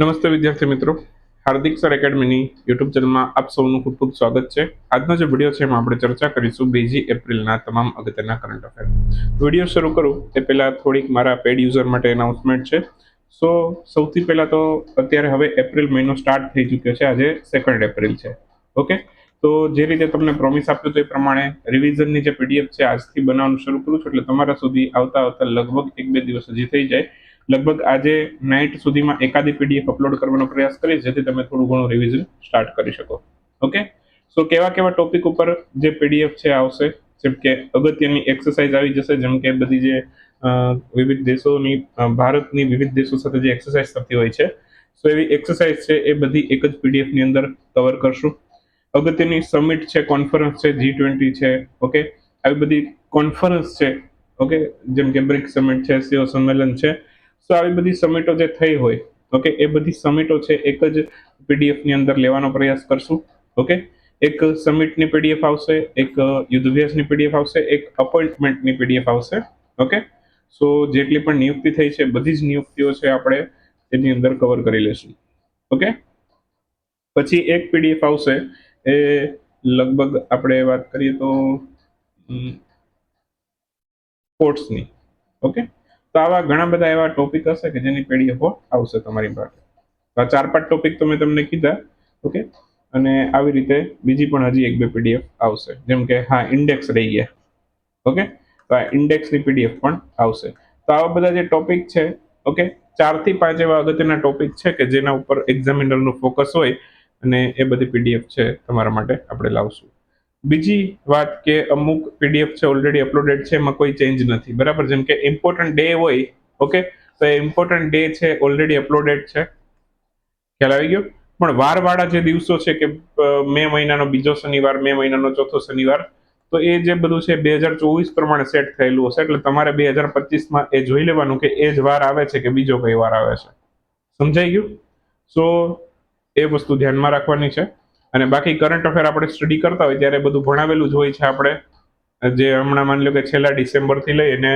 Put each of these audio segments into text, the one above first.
નમસ્તે વિદ્યાર્થી મિત્રો. હાર્દિક સર એકેડમીની યુટ્યુબ ચેનલમાં આપ સૌનું ખૂબ ખૂબ સ્વાગત છે. આજનો જે વીડિયો છે એમાં આપણે ચર્ચા કરીશું બીજી એપ્રિલના તમામ અગત્યના કરંટ અફેર વીડિયો શરૂ કરું તે પહેલાં થોડીક મારા પેડ યુઝર માટે એનાઉન્સમેન્ટ છે. સો સૌથી પહેલાં તો અત્યારે હવે એપ્રિલ મહિનો સ્ટાર્ટ થઈ ચૂક્યો છે. આજે સેકન્ડ એપ્રિલ છે. ઓકે તો જે રીતે તમને પ્રોમિસ આપ્યું તો એ પ્રમાણે રિવિઝનની જે પીડીએફ છે આજથી બનાવવાનું શરૂ કરું છું. એટલે તમારા સુધી આવતા આવતા લગભગ એક બે દિવસ હજી થઈ જાય. લગભગ આજે નાઇટ સુધીમાં એકાદી પીડીએફ અપલોડ કરવાનો પ્રયાસ કરીશ, જેથી તમે થોડું ઘણું રિવિઝન સ્ટાર્ટ કરી શકો. ઓકે સો કેવા કેવા ટોપિક ઉપર જે પીડીએફ છે આવશે, જેમ કે અગત્યની એક્સરસાઇઝ આવી જશે, જેમ કે બધી જે વિવિધ દેશોની ભારતની વિવિધ દેશો સાથે જે એક્સરસાઇઝ થતી હોય છે સો એવી એક્સરસાઇઝ છે એ બધી એક જ પીડીએફની અંદર કવર કરશું. અગત્યની સમિટ છે કોન્ફરન્સ છે જી ટ્વેન્ટી છે ઓકે આવી બધી કોન્ફરન્સ છે ઓકે જેમ કે બ્રિક સમિટ છે સીઓ સંમેલન છે સો આવી બધી સમિટો જે થઈ હોય ઓકે એ બધી સમિટો છે, એક જ પીડીએફની અંદર લેવાનો પ્રયાસ કરશું ઓકે એક સમિટની પીડીએફ આવશે, એક યુદ્ધભ્યાસની પીડીએફ આવશે, એક અપોઇન્ટમેન્ટની પીડીએફ આવશે ઓકે સો જેટલી પણ નિયુક્તિ થઈ છે, બધી જ નિયુક્તિઓ છે આપણે એની અંદર કવર કરી લેશું ઓકે પછી એક પીડીએફ આવશે, એ લગભગ આપણે વાત કરીએ તો સ્પોર્ટ્સની ઓકે તો આવા ઘણા બધા એવા ટોપિક હશે કે જેની પીડીએફો આવશે તમારી પાસે આ ચાર પાંચ ટોપિક તો મેં તમને કીધા ઓકે અને આવી રીતે બીજી પણ હજી એક બે પીડીએફ આવશે. જેમ કે હા ઇન્ડેક્સ રહી ગયા ઓકે તો આ ઇન્ડેક્સની પીડીએફ પણ આવશે. તો આવા બધા જે ટોપિક છે ઓકે ચારથી પાંચ એવા અગત્યના ટોપિક છે કે જેના ઉપર એક્ઝામિનરનું ફોકસ હોય અને એ બધી પીડીએફ છે તમારા માટે આપણે લાવશું. બીજી વાત કે અમુક પીડીએફ છે ઓલરેડી અપલોડેડ છે, એમાં કોઈ ચેન્જ નથી. બરાબર? જેમ કે ઇમ્પોર્ટન્ટ ડે હોય ઓકે તો એ ઇમ્પોર્ટન્ટ ડે છે ઓલરેડી અપલોડેડ છે. ખ્યાલ આવી ગયો? પણ વારવાળા જે દિવસો છે કે મે મહિનાનો બીજો શનિવાર, મે મહિનાનો ચોથો શનિવાર, તો એ જે બધું છે, બે હજાર ચોવીસ પ્રમાણે સેટ થયેલું હશે. એટલે તમારે બે હજાર પચીસમાં એ જોઈ લેવાનું કે એ જ વાર આવે છે કે બીજો કઈ વાર આવે છે. સમજાઈ ગયું? સો એ વસ્તુ ધ્યાનમાં રાખવાની છે. અને બાકી કરંટ અફેર આપણે સ્ટડી કરતા હોય ત્યારે બધું ભણાવેલું જ હોય છે આપણે. જે હમણાં માની લો કે છેલ્લા ડિસેમ્બરથી લઈ અને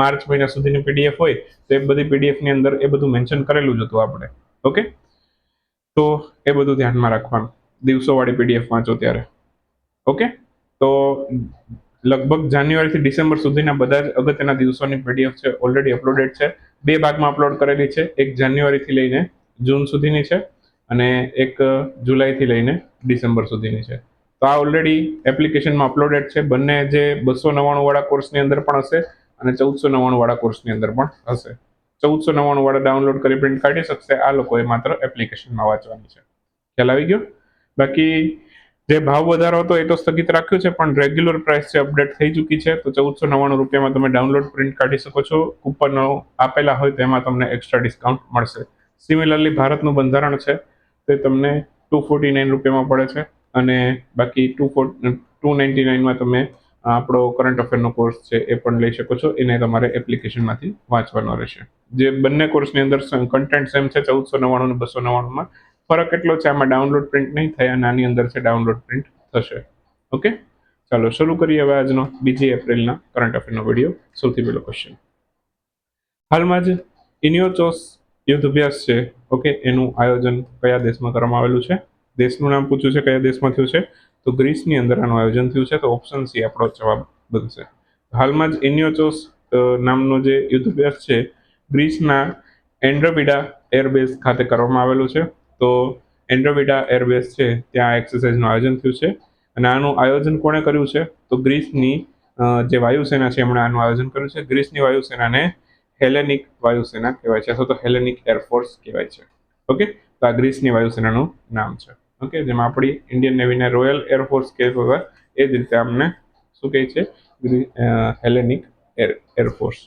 માર્ચ મહિના સુધીની પીડીએફ હોય, તો એ બધી પીડીએફની અંદર એ બધું મેન્શન કરેલું જ હતું આપણે. ઓકે તો એ બધું ધ્યાનમાં રાખવાનું. દિવસોવાળી પીડીએફ વાંચો ત્યારે. ઓકે તો લગભગ જાન્યુઆરીથી ડિસેમ્બર સુધીના બધા જ અગત્યના દિવસોની પીડીએફ છે ઓલરેડી અપલોડેડ છે. બે ભાગમાં અપલોડ કરેલી છે. એક જાન્યુઆરીથી લઈને જૂન સુધીની છે અને એક જુલાઈથી લઈને ડિસેમ્બર સુધીની છે. તો આ ઓલરેડી એપ્લિકેશનમાં અપલોડેડ છે. બંને જે બસો નવ્વાણું વાળા કોર્સની અંદર પણ હશે અને ચૌદસો નવ્વાણું વાળા કોર્સની અંદર પણ હશે. ચૌદસો નવ્વાણું વાળા ડાઉનલોડ કરી પ્રિન્ટ કાઢી શકશે. આ લોકોએ માત્ર એપ્લિકેશનમાં વાંચવાની છે. ખ્યાલ આવી ગયો? બાકી જે ભાવ વધારો હતો એ તો સ્થગિત રાખ્યો છે, પણ રેગ્યુલર પ્રાઇસ છે અપડેટ થઈ ચૂકી છે, તો ચૌદસો નવ્વાણું રૂપિયામાં તમે ડાઉનલોડ પ્રિન્ટ કાઢી શકો છો. કૂપનો આપેલા હોય તેમાં તમને એક્સ્ટ્રા ડિસ્કાઉન્ટ મળશે. સિમિલરલી ભારતનું બંધારણ છે, તે તમને ટુ ફોર્ટી નાઇન રૂપિયામાં પડે છે. અને બાકી ટુ ફોર ટુ નાઇન્ટી નાઇનમાં તમે આપણો કરંટ અફેરનો કોર્સ છે એ પણ લઈ શકો છો. એને તમારે એપ્લિકેશનમાંથી વાંચવાનો રહેશે. જે બંને કોર્સની અંદર કન્ટેન્ટ સેમ છે, ચૌદસો નવ્વાણું અને બસો નવ્વાણુંમાં. ફરક એટલો છે, આમાં ડાઉનલોડ પ્રિન્ટ નહીં થાય અને આની અંદર છે ડાઉનલોડ પ્રિન્ટ થશે. ઓકે ચાલો, શરૂ કરીએ હવે આજનો બીજી એપ્રિલના કરંટ અફેરનો વીડિયો સૌથી પહેલો ક્વેશ્ચન હાલમાં જ ઇનિયોચોસ યુદ્ધ અભ્યાસ છે. ઓકે એનું આયોજન કયા દેશમાં કરવામાં આવેલું છે? દેશનું નામ પૂછ્યું છે, કયા દેશમાં થયું છે? તો ગ્રીસની અંદર આનું આયોજન થયું છે, તો ઓપ્શન સી આપણો જવાબ બનશે. હાલમાં જ ઇન્યોચોસ નામનો જે યુદ્ધ અભ્યાસ છે, ગ્રીસના એન્ડ્રોવિડા એરબેઝ ખાતે કરવામાં આવેલું છે. તો એન્ડ્રોવિડા એરબેઝ છે, ત્યાં એક્સરસાઇઝનું આયોજન થયું છે. અને આનું આયોજન કોણે કર્યું છે? તો ગ્રીસની જે વાયુસેના છે, એમણે આનું આયોજન કર્યું છે. ગ્રીસની વાયુસેનાને હેલેનિક વાયુસેના કહેવાય છે. અથવા તો હેલેનિક એરફોર્સ કહેવાય છે. ઓકે? તો આ ગ્રીસની વાયુસેનાનું નામ છે. ઓકે? જેમાં આપણી ઇન્ડિયન નેવીને રોયલ એરફોર્સ હતા એ જ રીતે આમને શું કહે છે? હેલેનિક એર એરફોર્સ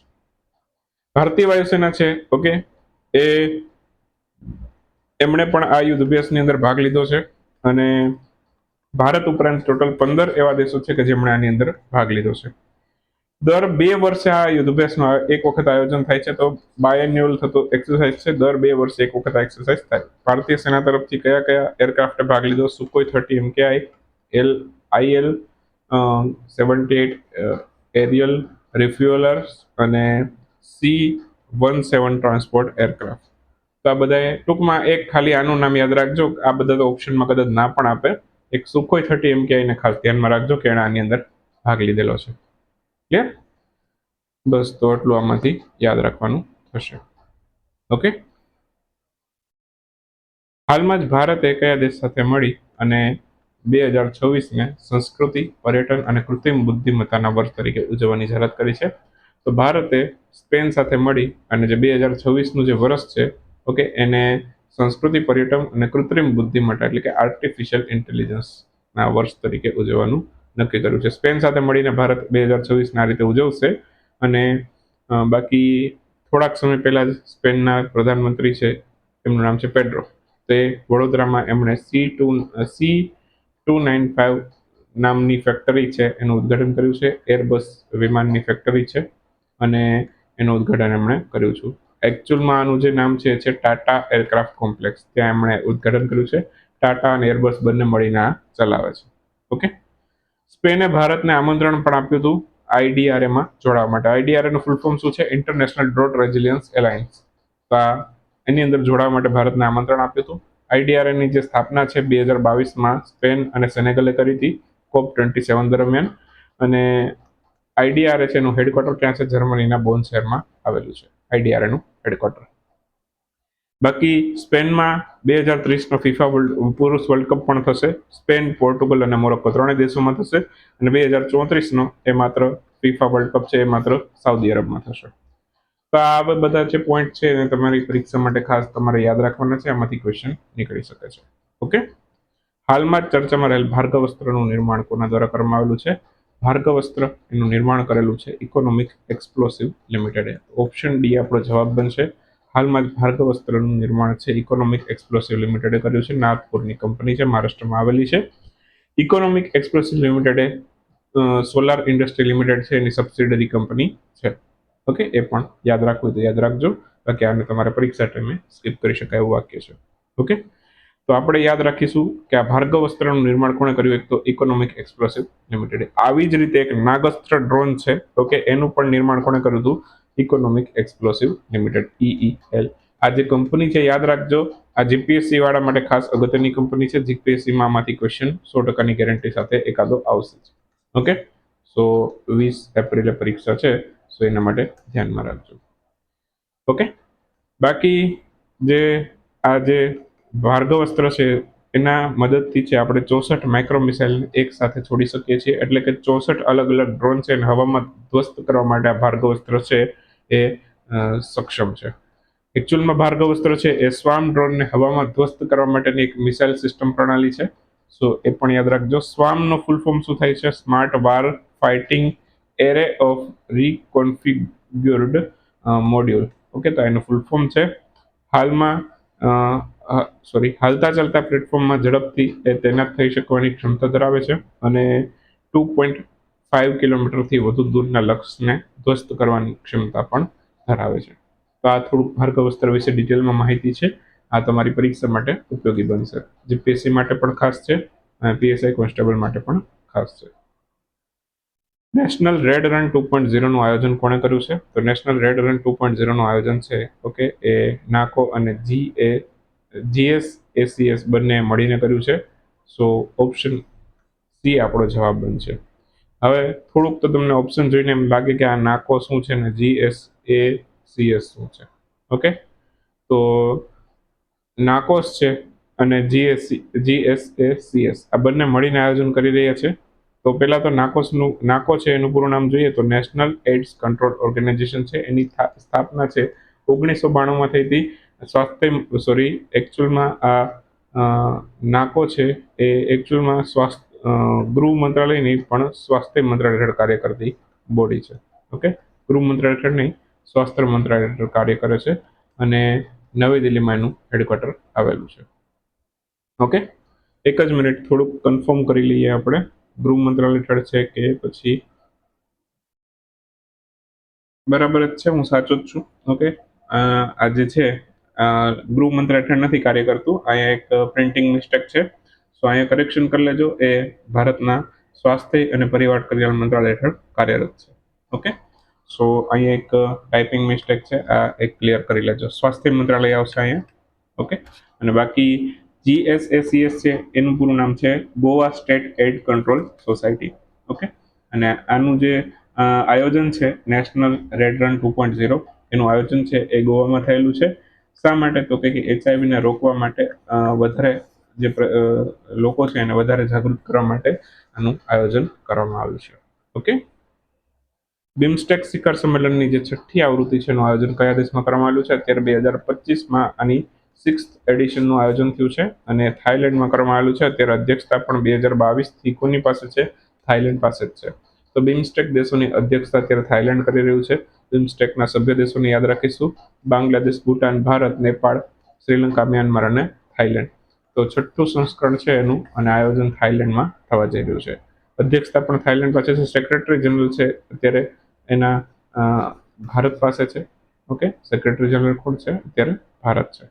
ભારતીય વાયુસેના છે. ઓકે? એ એમણે પણ આ યુદ્ધ અભ્યાસની અંદર ભાગ લીધો છે. અને ભારત ઉપરાંત ટોટલ પંદર એવા દેશો છે કે જેમણે આની અંદર ભાગ લીધો છે. દર બે વર્ષે આ યુદ્ધ અભ્યાસનું એક વખત આયોજન થાય છે, તો બાયન્યુઅલ થતો એક્સરસાઇઝ છે, દર બે વર્ષે એક વખત આ એક્સરસાઇઝ થાય. ભારતીય સેના તરફથી કયા કયા એરક્રાફ્ટે ભાગ લીધો? Sukhoi thirty MKI L IL seventy eight aerial refuellers અને C one seven transport aircraft તો આ બધાએ ટૂંકમાં એક ખાલી આનું નામ યાદ રાખજો. આ બધા તો ઓપ્શનમાં કદાચ ના પણ આપે. એક સુખોઈ થર્ટી એમ કે ખાસ ધ્યાનમાં રાખજો, કે એણે આની અંદર ભાગ લીધેલો છે. ક્લિયર બસ, તો એટલું આમાંથી યાદ રાખવાનું થશે. ઓકે હાલમાં જ ભારતે કયા દેશ સાથે મળી અને બે હજાર છવ્વીસને સંસ્કૃતિ, પર્યટન અને કૃત્રિમ બુદ્ધિમત્તાના વર્ષ તરીકે ઉજવવાની જાહેરાત કરી છે. તો ભારતે સ્પેન સાથે મળી અને જે બે હજાર છવ્વીસનું જે વર્ષ છે ઓકે એને સંસ્કૃતિ, પર્યટન અને કૃત્રિમ બુદ્ધિમત્તા એટલે કે આર્ટિફિશિયલ ઇન્ટેલિજન્સના વર્ષ તરીકે ઉજવવાનું નક્કી કર્યું છે. સ્પેન સાથે મળીને ભારત બે હજાર છવ્વીસના રીતે ઉજવશે અને બાકી થોડાક સમય પહેલા જ સ્પેનના પ્રધાનમંત્રી છે એમનું નામ છે પેડ્રો. તે વડોદરામાં એમણે C two C two nine five નામની ફેક્ટરી છે, એનું ઉદ્ઘાટન કર્યું છે. એરબસ વિમાનની ફેક્ટરી છે અને એનું ઉદ્ઘાટન એમણે કર્યું છે. એકચ્યુઅલમાં આનું જે નામ છે છે ટાટા એરક્રાફ્ટ કોમ્પ્લેક્સ. ત્યાં એમણે ઉદ્ઘાટન કર્યું છે. ટાટા અને એરબસ બંને મળીને આ ચલાવે છે. ઓકે? સ્પેને ભારતને આમંત્રણ પણ આપ્યું હતું આઈડીઆરએમાં જોડાવા માટે. આઈડીઆરએનું ફૂલ ફોર્મ શું છે? ઇન્ટરનેશનલ ડ્રોટ રેઝિલિયન્સ એલાયન્સ તો આ એની અંદર જોડાવા માટે ભારતને આમંત્રણ આપ્યું હતું. આઈડીઆરએની જે સ્થાપના છે બે હજાર બાવીસમાં સ્પેન અને સેનેગલે કરી હતી કોપ ટ્વેન્ટી સેવન દરમિયાન. અને આઈડીઆરએ છે એનું હેડક્વાર્ટર ક્યાં છે? જર્મનીના બોન શહેરમાં આવેલું છે. આઈડીઆરએનું હેડક્વાર્ટર બાકી સ્પેનમાં બે હજાર ત્રીસનો ફિફા વર્લ્ડ પુરુષ વર્લ્ડ કપ પણ થશે. સ્પેન, પોર્ટુગલ અને મોરોક્કો ત્રણેય દેશોમાં થશે અને બે હજાર ચોત્રીસનો એ માત્ર ફિફા વર્લ્ડ કપ છે, એ માત્ર સાઉદી અરબમાં થશે. તો આ બધા જે પોઈન્ટ છે એને તમારી પરીક્ષા માટે ખાસ તમારે યાદ રાખવાના છે. આમાંથી ક્વેશ્ચન નીકળી શકે છે. ઓકે હાલમાં જ ચર્ચામાં રહેલ ભાર્ગવ વસ્ત્રનું નિર્માણ કોના દ્વારા કરવામાં આવેલું છે? ભાર્ગવ વસ્ત્ર એનું નિર્માણ કરેલું છે ઇકોનોમિક એક્સપ્લોસિવ લિમિટેડે ઓપ્શન ડી આપણો જવાબ બનશે હાલમાં જ ભાર્ગવ વસ્ત્રનું નિર્માણ છે. ઇકોનોમિક એક્સપ્લોસિવ લિમિટેડે કર્યું છે. નાગપુરની કંપની છે. મહારાષ્ટ્રમાં આવેલી છે. ઇકોનોમિક એક્સપ્લોસિવ લિમિટેડે સોલાર ઇન્ડસ્ટ્રી લિમિટેડ છે. એની સબસિડરી કંપની છે. ઓકે એ પણ યાદ રાખવું તો યાદ રાખજો. બાકી આને તમારે પરીક્ષા ટાઈમે સ્કીપ કરી શકાય એવું વાક્ય છે. ઓકે તો આપણે યાદ રાખીશું કે આ ભાર્ગવ વસ્ત્રનું નિર્માણ કોણે કર્યું? એક તો ઇકોનોમિક એક્સપ્લોસિવ લિમિટેડ આવી જ રીતે એક નાગસ્ત્ર ડ્રોન છે. ઓકે એનું પણ નિર્માણ કોણે કર્યું હતું? ઇકોનોમિક એક્સપ્લોસિવ લિમિટેડ ઈઈએલ આ જે કંપની છે, યાદ રાખજો, આ જીપીએસસી વાળા માટે ખાસ અગત્યની કંપની છે. જીપીએસસીમાં આમાંથી ક્વેશ્ચન સો ટકાની ગેરંટી સાથે એકાદો આવશે ઓકે સો વીસ એપ્રિલે પરીક્ષા છે સો એના માટે ધ્યાનમાં રાખજો. ઓકે બાકી જે આ જે ભાર્ગવ અસ્ત્ર છે, એના મદદથી છે, આપણે ચોસઠ માઇક્રો મિસાઇલ એક સાથે છોડી શકીએ છીએ. એટલે કે ચોસઠ અલગ અલગ ડ્રોન છે અને હવામાં ધ્વસ્ત કરવા માટે આ ભાર્ગવ અસ્ત્ર છે એ સક્ષમ છે. એકચ્યુઅલમાં ભાર્ગવ અસ્ત્ર છે એ સ્વામ ડ્રોનને હવામાં ધ્વસ્ત કરવા માટેની એક મિસાઇલ સિસ્ટમ પ્રણાલી છે. સો એ પણ યાદ રાખજો, સ્વામનો ફૂલ ફોર્મ શું થાય છે? Smart war fighting array of reconfigured module okay, તો એનું ફૂલ ફોર્મ છે. હાલમાં સોરી હાલતા ચાલતા પ્લેટફોર્મમાં ઝડપથી એ તૈનાત થઈ શકવાની ક્ષમતા ધરાવે છે. અને ટુ પોઈન્ટ ફાઇવ કિલોમીટરથી વધુ દૂરના લક્ષ્યને ધ્વસ્ત કરવાની ક્ષમતા પણ ધરાવે છે. તો આ થોડુંક ભાર્ગવ વસ્ત્ર વિશે ડિટેલમાં માહિતી છે. આ તમારી પરીક્ષા માટે ઉપયોગી બનશે. જીપીએસસી માટે પણ ખાસ છે અને પીએસઆઈ કોન્સ્ટેબલ માટે પણ ખાસ છે. National red run two point ઝીરોનું આયોજન કોણે કર્યું છે? તો national red run two point ઝીરોનું આયોજન છે, ઓકે, એ નાકો અને જી એ જીએસ એસીએસ બંને મળીને કર્યું છે. સો ઓપ્શન સી આપણો જવાબ બનશે. હવે થોડુંક તો તમને ઓપ્શન જોઈને એમ લાગે કે આ નાકો શું છે ને જીએસ એ સીએસ શું છે? ઓકે તો નાકોસ છે અને જીએસસી જીએસ એ સીએસ આ બંને મળીને આયોજન કરી રહ્યા છે. તો પહેલાં તો નાકોસનું, નાકો છે એનું પૂરું નામ જોઈએ તો નેશનલ એડ્સ કંટ્રોલ ઓર્ગેનાઇઝેશન છે. એની સ્થાપના છે ઓગણીસો બાણુંમાં થઈ હતી. સ્વાસ્થ્ય સોરી એકચ્યુઅલમાં આ નાકો છે એ એકચ્યુઅલમાં સ્વાસ્થ્ય ગૃહ મંત્રાલયની પણ સ્વાસ્થ્ય મંત્રાલય હેઠળ કાર્ય કરતી બોડી છે. ઓકે ગૃહ મંત્રાલય હેઠળ નહીં, સ્વાસ્થ્ય મંત્રાલય હેઠળ કાર્ય કરે છે અને નવી દિલ્હીમાં એનું હેડક્વાર્ટર આવેલું છે. ઓકે એક જ મિનિટ થોડુંક કન્ફર્મ કરી લઈએ આપણે. ગૃહ મંત્રાલય હેઠળ છે કે પછી બરાબર જ છે, હું સાચો જ છું. ઓકે આ જે છે ગૃહ મંત્રાલય હેઠળ નથી કાર્ય કરતું. અહીંયા એક પ્રિન્ટિંગ મિસ્ટેક છે. સો અહીંયા કરેક્શન કરી લેજો. એ ભારતના સ્વાસ્થ્ય અને પરિવાર કલ્યાણ મંત્રાલય હેઠળ કાર્યરત છે. ઓકે સો અહીંયા એક ટાઈપિંગ મિસ્ટેક છે. આ એક ક્લિયર કરી લેજો. સ્વાસ્થ્ય મંત્રાલય આવશે અહીંયા. ઓકે અને બાકી જીએસએસીએસ છે, એનું પૂરું નામ છે Goa state aid control society. Okay અને આનું જે આયોજન છે, national red run two point zero, એનું આયોજન છે એ ગોવામાં થયેલું છે. શા માટે? તો કે એચઆઈવીને રોકવા માટે વધારે જે લોકો છે એને વધારે જાગૃત કરવા માટે આનું આયોજન કરવામાં આવ્યું છે. ઓકે? બિમસ્ટેક શિખર સંમેલનની જે છઠ્ઠી આવૃત્તિ છે એનું આયોજન કયા દેશમાં કરવામાં આવ્યું છે? અત્યારે બે હજાર પચીસમાં આની સિક્સ એડિશનનું આયોજન થયું છે અને થાઇલેન્ડમાં કરવામાં આવેલું છે. અત્યારે અધ્યક્ષતા પણ બે હજાર બાવીસથી કોની પાસે છે? થાઇલેન્ડ પાસે જ છે. તો બિમસ્ટેક દેશોની અધ્યક્ષતા અત્યારે થાઇલેન્ડ કરી રહ્યું છે. બિમસ્ટેકના સભ્ય દેશોને યાદ રાખીશું. બાંગ્લાદેશ, ભૂટાન, ભારત, નેપાળ, શ્રીલંકા, મ્યાનમાર અને થાઇલેન્ડ. તો છઠ્ઠું સંસ્કરણ છે એનું અને આયોજન થાઇલેન્ડમાં થવા જઈ રહ્યું છે. અધ્યક્ષતા પણ થાઇલેન્ડ પાસે છે. સેક્રેટરી જનરલ છે. અત્યારે એના ભારત પાસે છે. ઓકે? સેક્રેટરી જનરલ કોણ છે? અત્યારે ભારત છે.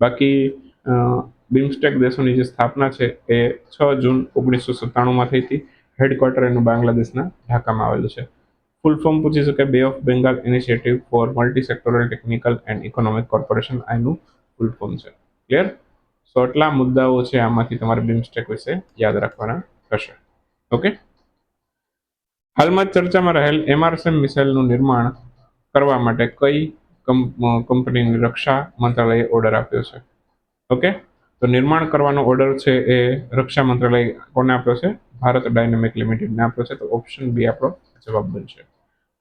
બાકી બિમસ્ટેક દેશોની જે સ્થાપના છે એ છ જૂન ઓગણીસો સત્તાણુંમાં થઈ હતી. હેડક્વાર્ટર એનું બાંગ્લાદેશના ઢાકામાં આવેલું છે. ફૂલ ફોર્મ પૂછી શકે bay of Bengal initiative for multi sectoral technical and economic corporation આનું ફૂલ ફોર્મ છે. ક્લિયર સો આટલા મુદ્દાઓ છે આમાંથી તમારે બિમસ્ટેક વિશે યાદ રાખવાના થશે. ઓકે હાલમાં ચર્ચામાં રહેલ એમઆરએસએમ મિસાઇલનું નિર્માણ કરવા માટે કઈ કંપ- કંપનીની રક્ષા મંત્રાલયે ઓર્ડર આપ્યો છે? ઓકે તો નિર્માણ કરવાનો ઓર્ડર છે એ રક્ષા મંત્રાલય કોને આપ્યો છે? ભારત ડાયનેમિક લિમિટેડને આપ્યો છે. તો ઓપ્શન બી આપણો જવાબ બનશે.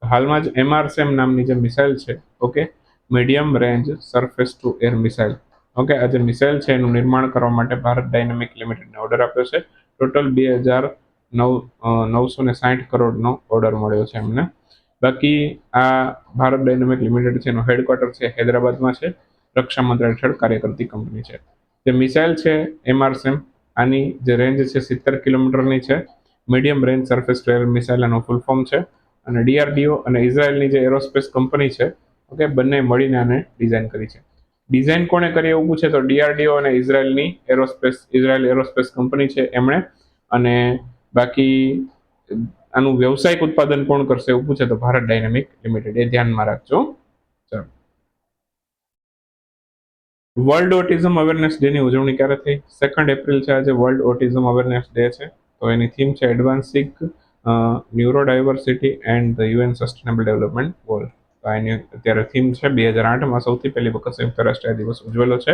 હાલમાં જ એમઆરસેમ નામની જે મિસાઇલ છે okay medium range surface to air missile. Okay આ જે મિસાઇલ છે, એનું નિર્માણ કરવા માટે ભારત ડાયનેમિક લિમિટેડને ઓર્ડર આપ્યો છે. ટોટલ બે હજાર નવ નવસો ને સાઠ કરોડનો ઓર્ડર મળ્યો છે એમને. બાકી આ ભારત ડાયનેમિક લિમિટેડ છે, એનું હેડક્વાર્ટર છે, હૈદરાબાદમાં છે. રક્ષા મંત્રાલય હેઠળ કાર્ય કરતી કંપની છે. જે મિસાઇલ છે એમઆરસેમ આની જે રેન્જ છે, સિત્તેર કિલોમીટરની છે. Medium range surface trail missile એનો ફૂલ ફોર્મ છે. અને ડીઆરડીઓ અને ઇઝરાયલની જે એરોસ્પેસ કંપની છે, ઓકે, બંને મળીને આને ડિઝાઇન કરી છે. ડિઝાઇન કોણે કરી એવું પૂછે તો ડીઆરડીઓ અને ઇઝરાયલની એરોસ્પેસ, ઇઝરાયલ એરોસ્પેસ કંપની છે એમણે. અને બાકી આનું વ્યવસાયિક ઉત્પાદન કોણ કરશે એવું પૂછે તો ભારત ડાયનેમિક લિમિટેડ. એ ધ્યાનમાં રાખજો. ચાલો. વર્લ્ડ ઓટિઝમ અવેરનેસ ડે ની ઉજવણી ક્યારે થઈ? સેકન્ડ એપ્રિલ છે આજે. વર્લ્ડ ઓટિઝમ અવેરનેસ ડે છે. તો એની થીમ છે advancing neuro diversity and the UN sustainable development goal તો અત્યારે થીમ છે બે હજાર આઠમાં સૌથી પહેલી વખત સંયુક્ત રાષ્ટ્રીય દિવસ ઉજવેલો છે.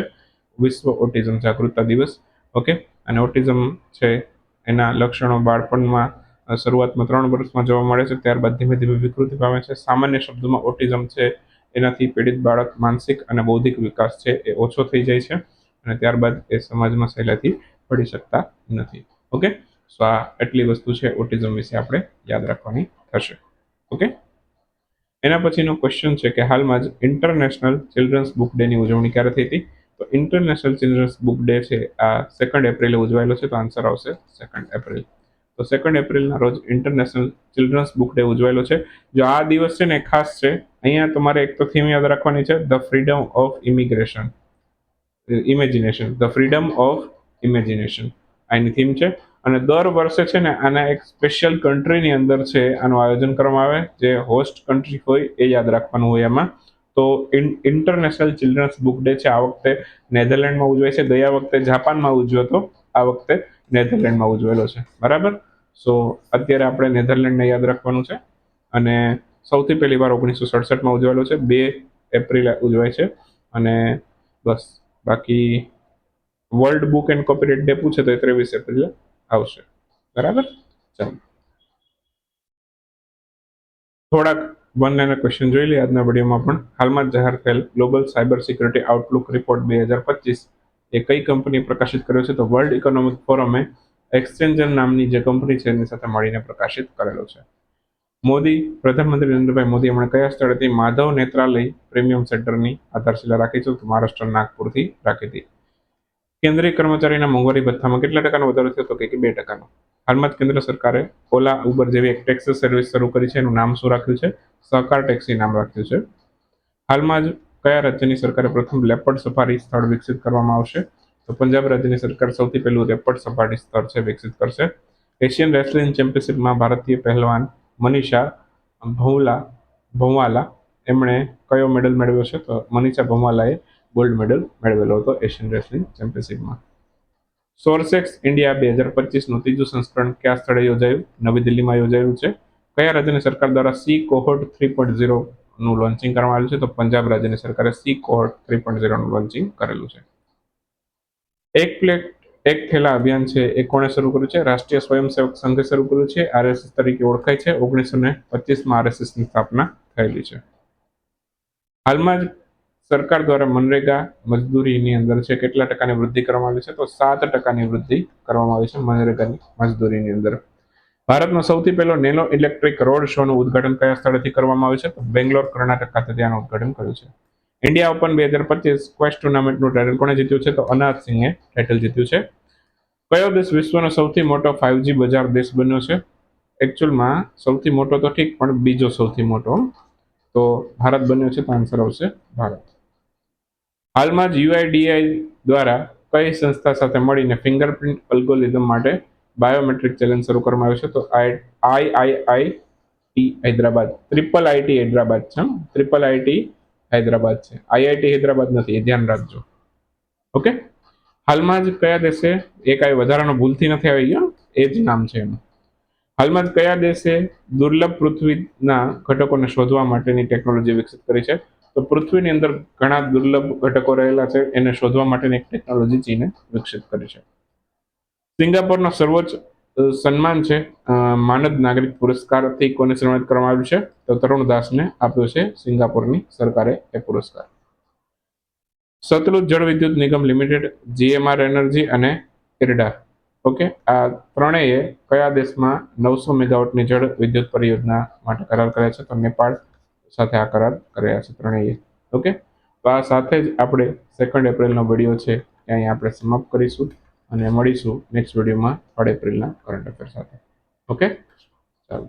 વિશ્વ ઓટિઝમ જાગૃતતા દિવસ. ઓકે? અને ઓટિઝમ છે એના લક્ષણો બાળપણમાં શરૂઆતમાં ત્રણ વર્ષમાં જોવા મળે છે, ત્યારબાદ ધીમે ધીમે વિકૃતિ પામે છે. સામાન્ય શબ્દોમાં ઓટિઝમ છે, એનાથી પીડિત બાળક માનસિક અને બૌદ્ધિક વિકાસ છે એ ઓછો થઈ જાય છે અને ત્યારબાદ એ સમાજમાં સહેલાથી પડી શકતા નથી. ઓકે? સો આ એટલી વસ્તુ છે ઓટિઝમ વિશે આપણે યાદ રાખવાની થશે. ઓકે? એના પછીનો ક્વેશ્ચન છે કે હાલમાં જ ઇન્ટરનેશનલ ચિલ્ડ્રન્સ બુક ડેની ઉજવણી ક્યારે થઈ હતી? તો ઇન્ટરનેશનલ ચિલ્ડ્રન્સ બુક ડે છે આ સેકન્ડ એપ્રિલે ઉજવાયેલો છે, તો આન્સર આવશે સેકન્ડ એપ્રિલ તો સેકન્ડ એપ્રિલના રોજ ઇન્ટરનેશનલ ચિલ્ડ્રન્સ બુક ડે ઉજવાયેલો છે. જો આ દિવસ છે ને ખાસ છે, અહીંયા તમારે એક તો થીમ યાદ રાખવાની છે the freedom of immigration imagination the freedom of imagination આની થીમ છે. અને દર વર્ષે છે ને આના એક સ્પેશિયલ કન્ટ્રીની અંદર છે આનું આયોજન કરવામાં આવે, જે હોસ્ટ કન્ટ્રી હોય એ યાદ રાખવાનું હોય એમાં. તો ઇન્ટરનેશનલ ચિલ્ડ્રન્સ બુક ડે છે આ વખતે નેધરલેન્ડમાં ઉજવાય છે. ગયા વખતે જાપાનમાં ઉજવ્યો હતો આ વખતે નેધરલેન્ડમાં ઉજવેલો છે. બરાબર? સો અત્યારે આપણે નેધરલેન્ડને યાદ રાખવાનું છે. અને સૌથી પહેલી વાર ઓગણીસો સડસઠમાં ઉજવેલો છે. બે એપ્રિલે ઉજવાય છે. અને બસ, બાકી world book and copyright day પૂછે તો એ ત્રેવીસ એપ્રિલે. આવશે. બરાબર? ચાલો. થોડાક વન લાઇનર ક્વેશ્ચન જોઈ લઈએ આજના વિડીયોમાં પણ. હાલમાં જાહેર થયેલ global cyber security outlook report બે હજાર પચીસ એ કઈ કંપનીએ પ્રકાશિત કર્યો છે તો વર્લ્ડ ઇકોનોમિક ફોરમે એક્સચેન્જર નામની જે કંપની છે એની સાથે મળીને પ્રકાશિત કરેલો છે. મોદી, પ્રધાનમંત્રી નરેન્દ્રભાઈ મોદી હમણાં કયા સ્થળેથી માધવ નેત્રાલય પ્રીમિયમ સેન્ટરની આધારશિલા રાખી છે તો મહારાષ્ટ્ર નાગપુરથી રાખી હતી. કેન્દ્રીય કર્મચારીના મોંઘવારી ભથ્થામાં કેટલા ટકાનો વધારો થયો તો કે બે ટકાનો. હાલમાં જ કેન્દ્ર સરકારે ઓલા, ઉબર જેવી એક ટેક્સી સર્વિસ શરૂ કરી છે, એનું નામ શું રાખ્યું છે? સહકાર ટેક્સી નામ રાખ્યું છે. હાલમાં જ કયા રાજ્યની સરકારે પ્રથમ લેપર્ડ સફારી સ્થળ વિકસિત કરવામાં આવશે? તો પંજાબ રાજ્યની સરકાર સૌથી પહેલું લેપર્ડ સફારી સ્થળ છે, વિકસિત કરશે. એશિયન રેસલિંગ ચેમ્પિયનશિપમાં ભારતીય પહેલવાન મનીષા ભૌલા ભંવાલા, એમણે કયો મેડલ મેળવ્યો છે? તો મનીષા ભંવાલાએ ગોલ્ડ મેડલ મેળવેલો હતો એશિયન રેસલિંગ ચેમ્પિયનશિપમાં. સોર્સેક્સ ઇન્ડિયા બે હજાર પચીસનું ત્રીજું સંસ્કરણ કયા સ્થળે યોજાયું? નવી દિલ્હીમાં યોજાયું છે. કયા રાજ્યની સરકાર દ્વારા સી કોહોટ થ્રી પોઈન્ટ ઝીરોનું લોન્ચિંગ કરવામાં આવ્યું છે? તો પંજાબ રાજ્યની સરકારે સી કોહોટ થ્રી પોઈન્ટ ઝીરોનું લોન્ચિંગ કરેલું છે. એક પ્લેટ, એક થેલા અભિયાન છે, એ કોણે શરૂ કર્યું છે? રાષ્ટ્રીય સ્વયંસેવક સંઘે શરૂ કર્યું છે. આરએસએસ તરીકે ઓળખાય છે. ઓગણીસો ને પચીસમાં આરએસએસની સ્થાપના થયેલી છે. હાલમાં જ સરકાર દ્વારા મનરેગા મજદૂરીની અંદર છે કેટલા ટકાની વૃદ્ધિ કરવામાં આવી છે? તો સાત ટકાની વૃદ્ધિ કરવામાં આવી છે મનરેગાની મજદૂરીની અંદર. ભારતનો સૌથી પહેલો નેનો ઇલેક્ટ્રિક રોડ શોનું ઉદઘાટન કયા સ્થળેથી કરવામાં આવ્યું છે? તો બેંગ્લોર, કર્ણાટક ખાતે ત્યાંનું ઉદ્ઘાટન કર્યું છે. ઇન્ડિયા ઓપન બે હજાર પચીસ ક્વેસ્ટ ટુર્નામેન્ટનું ટાઇટલ કોણે જીત્યું છે? તો અનાથ સિંહે ટાઇટલ જીત્યું છે. કયો દેશ વિશ્વનો સૌથી મોટો ફાઇવજી બજાર દેશ બન્યો છે? એકચ્યુઅલમાં સૌથી મોટો તો ઠીક, પણ બીજો સૌથી મોટો તો ભારત બન્યો છે તો આન્સર આવશે ભારત. હાલમાં જ યુઆઈડીઆઈ દ્વારા કઈ સંસ્થા સાથે મળીને ફિંગરપ્રિન્ટ અલ્ગોરિધમ માટે બાયોમેટ્રિક ચેલેન્જ શરૂ કરવામાં આવ્યો છે? તો I I I T Hyderabad. Triple IT Hyderabad છે ટ્રિપલ આઈટી હૈદરાબાદ છે. આઈઆઈટી હૈદરાબાદ નથી, એ ધ્યાન રાખજો. ઓકે? હાલમાં જ કયા દેશે એ કાંઈ વધારાનો ભૂલથી નથી આવી ગયો? એ જ નામ છે એનું. હાલમાં જ કયા દેશે દુર્લભ પૃથ્વીના ઘટકોને શોધવા માટેની ટેકનોલોજી વિકસિત કરી છે? તો પૃથ્વીની અંદર ઘણા દુર્લભ ઘટકો રહેલા છે, એને શોધવા માટેની એક ટેકનોલોજી ચીને વિકસિત કરી છે. સિંગાપોરનો સર્વોચ્ચ સન્માન છે માનદ નાગરિક પુરસ્કારથી કોને સન્માનિત કરવામાં આવ્યું છે? તો તરુણ દાસને આપ્યો છે સિંગાપોરની સરકારે એ પુરસ્કાર. સતલુજ જળ વિદ્યુત નિગમ લિમિટેડ, જીએમઆર એનર્જી અને ઇરડા. ઓકે, આ ત્રણેય કયા દેશમાં નવસો મેગાવોટની જળ વિદ્યુત પરિયોજના માટે કરાર કર્યા છે? તો નેપાળ સાથે આ કરાર કર્યા છે ત્રણેય. ઓકે તો આ સાથે જ આપણે સેકન્ડ એપ્રિલનો વીડિયો છે એ અહીં આપણે સમાપ્ત કરીશું અને મળીશું નેક્સ્ટ વિડીયોમાં થર્ડ એપ્રિલના કરંટ અફેર સાથે. ઓકે ચાલો.